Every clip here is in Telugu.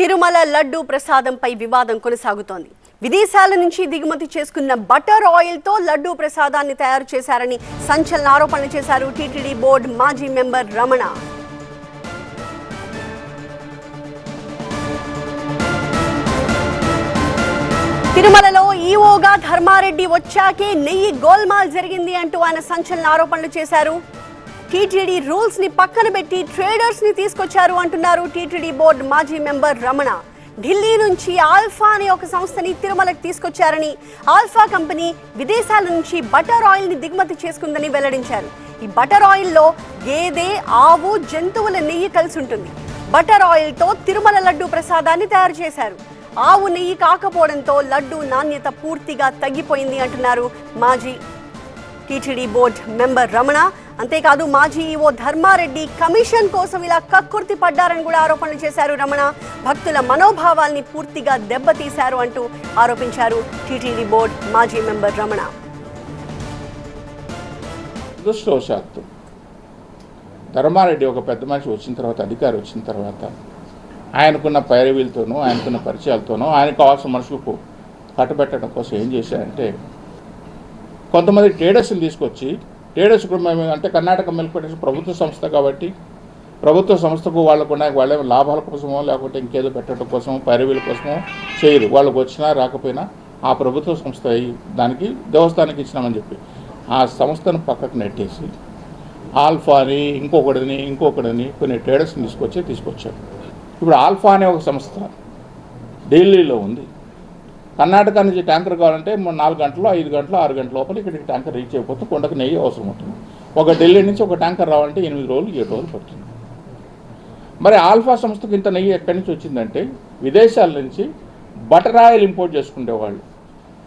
తిరుమల లడ్డూ ప్రసాదంపై వివాదం కొనసాగుతోంది. విదేశాల నుంచి దిగుమతి చేసుకున్న బటర్ ఆయిల్తో లడ్డూ ప్రసాదాన్ని తయారు చేశారని సంచలన ఆరోపణలు చేశారు టీటీడీ బోర్డు మాజీ మెంబర్ రమణ. తిరుమలలో ఈఓగా ధర్మారెడ్డి వచ్చాకే నెయ్యి గోల్మాల్ జరిగింది అంటూ ఆయన సంచలన ఆరోపణలు చేశారు. టీటీడీ రూల్స్ని పక్కన పెట్టి ట్రేడర్స్ని తీసుకొచ్చారు అంటున్నారు టీటీడీ బోర్డు మాజీ మెంబర్ రమణ. ఢిల్లీ నుంచి ఆల్ఫా అనే ఒక సంస్థని తిరుమలకు తీసుకొచ్చారని ఆల్ఫా కంపెనీ విదేశాల నుంచి బటర్ ఆయిల్ని దిగుమతి చేసుకుందని వెల్లడించారు. ఈ బటర్ ఆయిల్లో గేదె ఆవు జంతువుల నెయ్యి కలిసి ఉంటుంది. బటర్ ఆయిల్తో తిరుమల లడ్డు ప్రసాదాన్ని తయారు చేశారు. ఆవు నెయ్యి కాకపోవడంతో లడ్డు నాణ్యత పూర్తిగా తగ్గిపోయింది అంటున్నారు మాజీ టీటీడీ బోర్డ్ మెంబర్ రమణ. అంతేకాదు మాజీ ఈవో ధర్మారెడ్డి కమిషన్ కోసం ఇలా కక్కుర్తి పడ్డారని కూడా ఆరోపణలు చేశారు రమణ. భక్తుల మనోభావాల్ని పూర్తిగా దెబ్బతీశారు అంటూ ఆరోపించారు టీటీడీ బోర్డ్ మాజీ మెంబర్ రమణ. దుష్టవశాత్తు ధర్మారెడ్డి ఒక పెద్ద మనిషి వచ్చిన తర్వాత అధికారి వచ్చిన తర్వాత ఆయనకున్న పైరవీలతోనూ ఆయనకున్న పరిచయాలతోనూ ఆయన కావాల్సిన మనుషులకు కట్టబెట్టడం కోసం ఏం చేశారంటే కొంతమంది ట్రేడర్స్ని తీసుకొచ్చి టేడర్స్ అంటే కర్ణాటక మిల్క్ ఫెడరేషన్ ప్రభుత్వ సంస్థ కాబట్టి ప్రభుత్వ సంస్థకు వాళ్ళకు ఉన్నాయి వాళ్ళే లాభాల కోసమో లేకపోతే ఇంకేదో పెట్టడం కోసమో పైరవీల కోసమో చేయరు. వాళ్ళకు వచ్చినా రాకపోయినా ఆ ప్రభుత్వ సంస్థ దానికి దేవస్థానానికి ఇచ్చినామని చెప్పి ఆ సంస్థను పక్కకు నెట్టేసి ఆల్ఫా అని ఇంకొకటిని ఇంకొకటిని కొన్ని ట్రేడర్స్ని తీసుకొచ్చి తీసుకొచ్చారు. ఇప్పుడు ఆల్ఫా అనే ఒక సంస్థ ఢిల్లీలో ఉంది. కర్ణాటక నుంచి ట్యాంకర్ కావాలంటే మన నాలుగు గంటలు ఐదు గంటలు ఆరు గంటల లోపల ఇక్కడికి ట్యాంకర్ రీచ్ అయిపోతే కొండకు నెయ్యి అవసరం ఉంటుంది. ఒక ఢిల్లీ నుంచి ఒక ట్యాంకర్ రావాలంటే ఎనిమిది రోజులు ఏడు రోజులు పడుతుంది. మరి ఆల్ఫా సంస్థకు ఇంత నెయ్యి ఎక్కడి నుంచి వచ్చిందంటే విదేశాల నుంచి బటర్ ఆయిల్ ఇంపోర్ట్ చేసుకునేవాళ్ళు.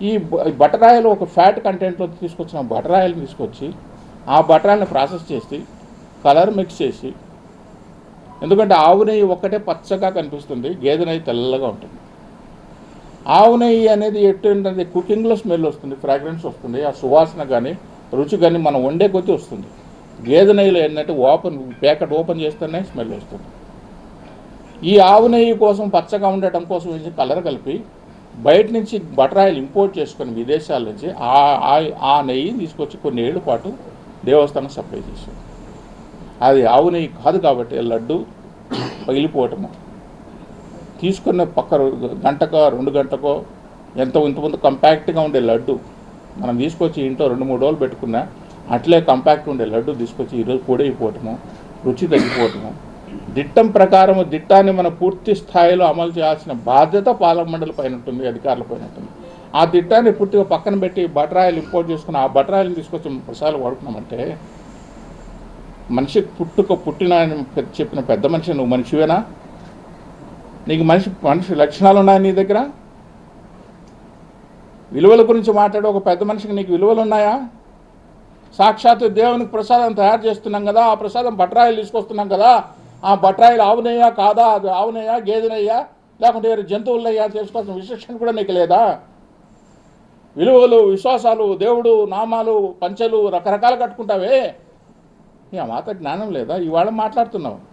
ఈ ఈ బటర్ ఆయిల్ ఒక ఫ్యాట్ కంటెంట్లో తీసుకొచ్చిన బటర్ ఆయిల్ని తీసుకొచ్చి ఆ బటర్ ఆయిల్ని ప్రాసెస్ చేసి కలర్ మిక్స్ చేసి ఎందుకంటే ఆవు నెయ్యి ఒక్కటే పచ్చగా కనిపిస్తుంది గేదె నెయ్యి తెల్లగా ఉంటుంది. ఆవు నెయ్యి అనేది ఎట్టు ఏంటంటే కుకింగ్లో స్మెల్ వస్తుంది ఫ్రాగ్రెన్స్ వస్తుంది ఆ సువాసన కానీ రుచి కానీ మనం వండే కొద్దీ వస్తుంది. గేదె నెయ్యిలో ఏంటంటే ఓపెన్ ప్యాకెట్ ఓపెన్ చేస్తేనే స్మెల్ వస్తుంది. ఈ ఆవు నెయ్యి కోసం పచ్చగా ఉండటం కోసం వేసి కలర్ కలిపి బయట నుంచి బటర్ ఆయిల్ ఇంపోర్ట్ చేసుకొని విదేశాల నుంచి ఆ ఆ- ఆ నెయ్యి తీసుకొచ్చి కొన్ని ఏళ్ళ పాటు దేవస్థానం సప్లై చేశారు అది ఆవు నెయ్యి కాదు కాబట్టి లడ్డు పగిలిపోవటము. తీసుకున్న పక్క గంటకో రెండు గంటకో ఎంత ఇంతకుముందు కంపాక్ట్గా ఉండే లడ్డు మనం తీసుకొచ్చి ఇంట్లో రెండు మూడు రోజులు పెట్టుకున్నా అట్లే కంపాక్ట్ ఉండే లడ్డు తీసుకొచ్చి ఈరోజు పొడైపోవటము రుచి తగ్గిపోవటము. దిట్టం ప్రకారం దిట్టాన్ని మనం పూర్తి స్థాయిలో అమలు చేయాల్సిన బాధ్యత పాలక మండలి పైన ఉంటుంది అధికారుల పైన ఉంటుంది. ఆ దిట్టాన్ని పూర్తిగా పక్కన పెట్టి బటర్ ఇంపోర్ట్ చేసుకుని ఆ బటర్ తీసుకొచ్చి ప్రసాదాలు వాడుకున్నామంటే మనిషి పుట్టుక పుట్టిన చెప్పిన పెద్ద మనిషి నువ్వు మనిషివేనా? నీకు మనిషి మనిషి లక్షణాలు ఉన్నాయి నీ దగ్గర? విలువల గురించి మాట్లాడే ఒక పెద్ద మనిషికి నీకు విలువలు ఉన్నాయా? సాక్షాత్తు దేవునికి ప్రసాదం తయారు చేస్తున్నాం కదా ఆ ప్రసాదం బట్రాయిలు తీసుకొస్తున్నాం కదా ఆ బట్రాయిలు ఆవునయ్యా కాదా అది ఆవునయ్యా గేదెనయ్యా లేకుంటే వేరే జంతువులయ్యా చేసుకోవాల్సిన విశేషం కూడా నీకు లేదా? విలువలు విశ్వాసాలు దేవుడు నామాలు పంచలు రకరకాలు కట్టుకుంటావే. నీ ఆ మాత జ్ఞానం లేదా? ఇవాళ మాట్లాడుతున్నావు.